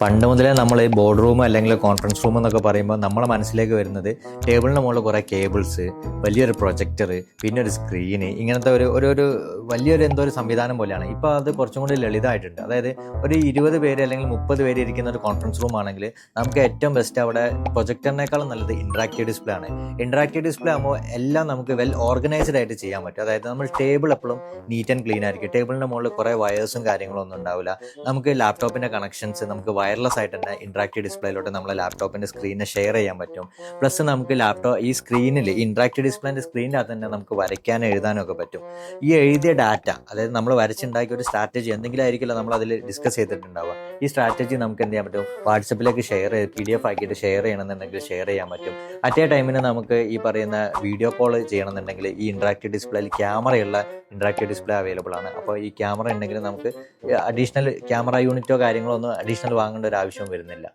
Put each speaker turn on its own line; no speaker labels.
പണ്ട് മുതലേ നമ്മൾ ഈ ബോർഡ് റൂം അല്ലെങ്കിൽ കോൺഫറൻസ് റൂം എന്നൊക്കെ പറയുമ്പോൾ നമ്മളെ മനസ്സിലേക്ക് വരുന്നത് ടേബിളിന് മുകളിൽ കുറേ കേബിൾസ് വലിയൊരു പ്രൊജക്ടർ പിന്നെ ഒരു സ്ക്രീന് ഇങ്ങനത്തെ ഒരു ഒരു വലിയൊരു എന്തോ ഒരു സംവിധാനം പോലെയാണ്. ഇപ്പോൾ അത് കുറച്ചും കൂടി ലളിതമായിട്ടുണ്ട്. അതായത് ഒരു ഇരുപത് പേര് അല്ലെങ്കിൽ മുപ്പത് പേര് ഇരിക്കുന്ന ഒരു കോൺഫറൻസ് റൂം ആണെങ്കിൽ നമുക്ക് ഏറ്റവും ബെസ്റ്റ് അവിടെ പ്രൊജക്ടറിനേക്കാളും നല്ലത് ഇൻട്രാക്റ്റീവ് ഡിസ്പ്ലേ ആണ്. ഇൻട്രാക്റ്റീവ് ഡിസ്പ്ലേ ആകുമ്പോൾ എല്ലാം നമുക്ക് വെൽ ഓർഗനൈസ്ഡ് ആയിട്ട് ചെയ്യാൻ പറ്റും. അതായത് നമ്മൾ ടേബിൾ എപ്പോഴും നീറ്റ് ആൻഡ് ക്ലീൻ ആയിരിക്കും. ടേബിളിന്റെ മുകളിൽ കുറേ വയേഴ്സും കാര്യങ്ങളും ഒന്നും ഉണ്ടാവില്ല. നമുക്ക് ലാപ്ടോപ്പിന്റെ കണക്ഷൻസ് നമുക്ക് വയർലെസ് ആയിട്ട് തന്നെ ഇൻട്രാക്റ്റീവ് ഡിസ്പ്ലേയിലോട്ട് നമ്മളെ ലാപ്ടോപ്പിന്റെ സ്ക്രീനെ ഷെയർ ചെയ്യാൻ പറ്റും. പ്ലസ് നമുക്ക് ലാപ്ടോപ്പ് ഈ സ്ക്രീനിൽ ഇൻട്രാക്റ്റീവ് ഡിസ്പ്ലേന്റെ സ്ക്രീനിനകത്ത് തന്നെ നമുക്ക് വരയ്ക്കാനും എഴുതാനും ഒക്കെ പറ്റും. ഈ എഴുതിയ ഡാറ്റ അതായത് നമ്മൾ വരച്ചുണ്ടാക്കിയ ഒരു സ്ട്രാറ്റജി എന്തെങ്കിലും ആയിരിക്കില്ല നമ്മൾ അതിൽ ഡിസ്കസ് ചെയ്തിട്ടുണ്ടാവുക. ഈ സ്ട്രാറ്റജി നമുക്ക് എന്ത് ചെയ്യാൻ പറ്റും? വാട്സപ്പിലേക്ക് ഷെയർ ചെയ്ത് പി ഡി എഫ് ആക്കിയിട്ട് ഷെയർ ചെയ്യണമെന്നുണ്ടെങ്കിൽ ഷെയർ ചെയ്യാൻ പറ്റും. അറ്റേ ടൈമിന് നമുക്ക് ഈ പറയുന്ന വീഡിയോ കോൾ ചെയ്യണമെന്നുണ്ടെങ്കിൽ ഈ ഇൻട്രാക്റ്റീവ് ഡിസ്പ്ലേയിൽ ക്യാമറയുള്ള ഇൻട്രാക്റ്റീവ് ഡിസ്പ്ലേ അവൈലബിൾ ആണ്. അപ്പോൾ ഈ ക്യാമറ ഉണ്ടെങ്കിൽ നമുക്ക് അഡീഷണൽ ക്യാമറ യൂണിറ്റോ കാര്യങ്ങളോ ഒന്നും അഡീഷണൽ വാങ്ങേണ്ട ഒരു ആവശ്യം വരുന്നില്ല.